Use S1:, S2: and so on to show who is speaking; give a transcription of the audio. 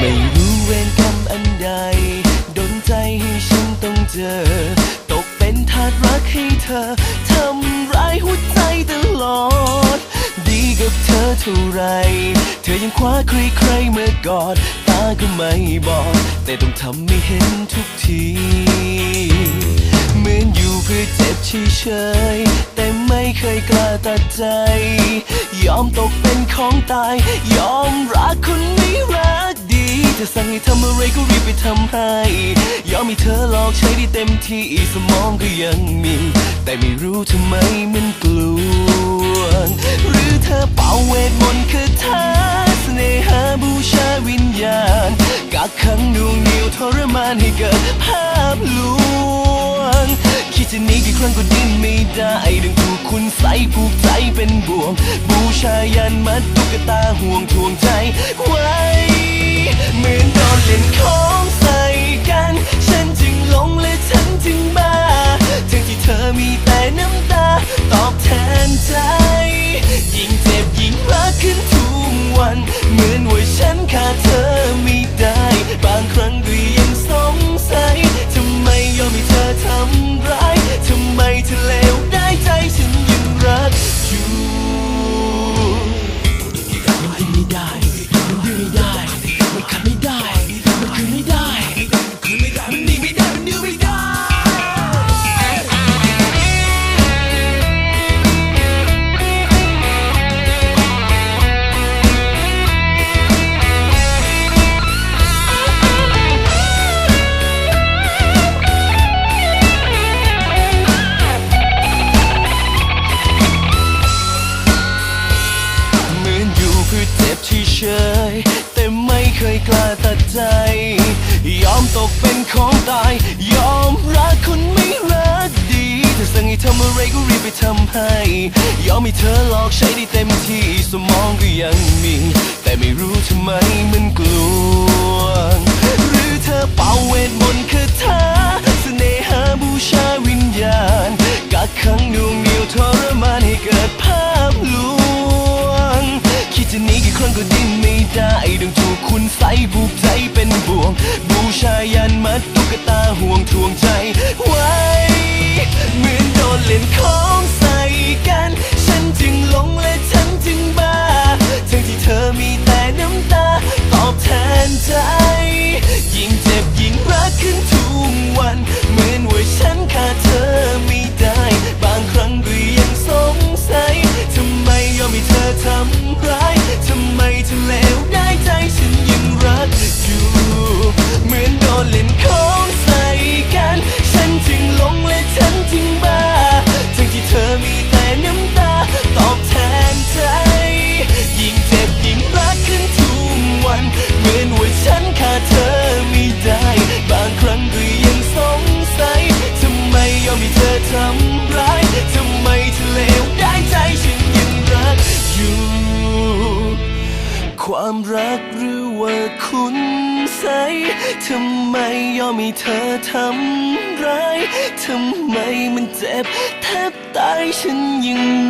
S1: ไม่รู้เวรกรรมอันใดโดนใจให้ฉันต้องเจอ ตกเป็นทาสรักให้เธอ ทำร้ายหัวใจตลอด ดีกับเธอเท่าไร เธอยังคว้าใครใครเมื่อกอด ตาก็ไม่บอก แต่ต้องทำไม่เห็นทุกทีเหมือนอยู่เพื่อเจ็บเฉยแต่ไม่เคยกล้าตัดใจ ยอมตกเป็นของตาย ยอมรักคนไม่รัก เธอสั่งให้ทำอะไรก็รีบไปทำให้ยอมให้เธอหลอกใช้ได้เต็มที่สมองก็ยังมี แต่ไม่รู้ทำไมมันกลัวหรือเธอเป่าเวทมนต์คาถาเสน่หาบูชาวิญญาณกักขังดวงเหนียวทรมานให้เกิดภาพลวงคิดจะหนีกี่ครั้งก็ดิ้นไม่ได้ดึงถูกคุณใส่ผูกใจเป็นบ่วง บูชายันมัดตุ๊กตาห่วงทวงใจไว้ เมตกเป็นของตาย ยอมรักคนไม่รักดีเธอสั่งให้ทำอะไรก็รีบไปทำให้ ยอมให้เธอหลอกใช้ได้เต็มที่สมองก็ยังมี แต่ไม่รู้ทำไมมันกลัวหรือเธอเป่าเวทมนต์คือเธอ กี่ครั้งก็ดิ้นไม่ได้ดังถูกคุณใส่ผูกใจเป็นบ่วง บูชายันมัดตุ๊กตาห่วงทวงใจไว้ ความรักหรือว่าคุณใสทำไมยอมให้เธอทำร้าย ทำไมมันเจ็บแทบตายฉันยัง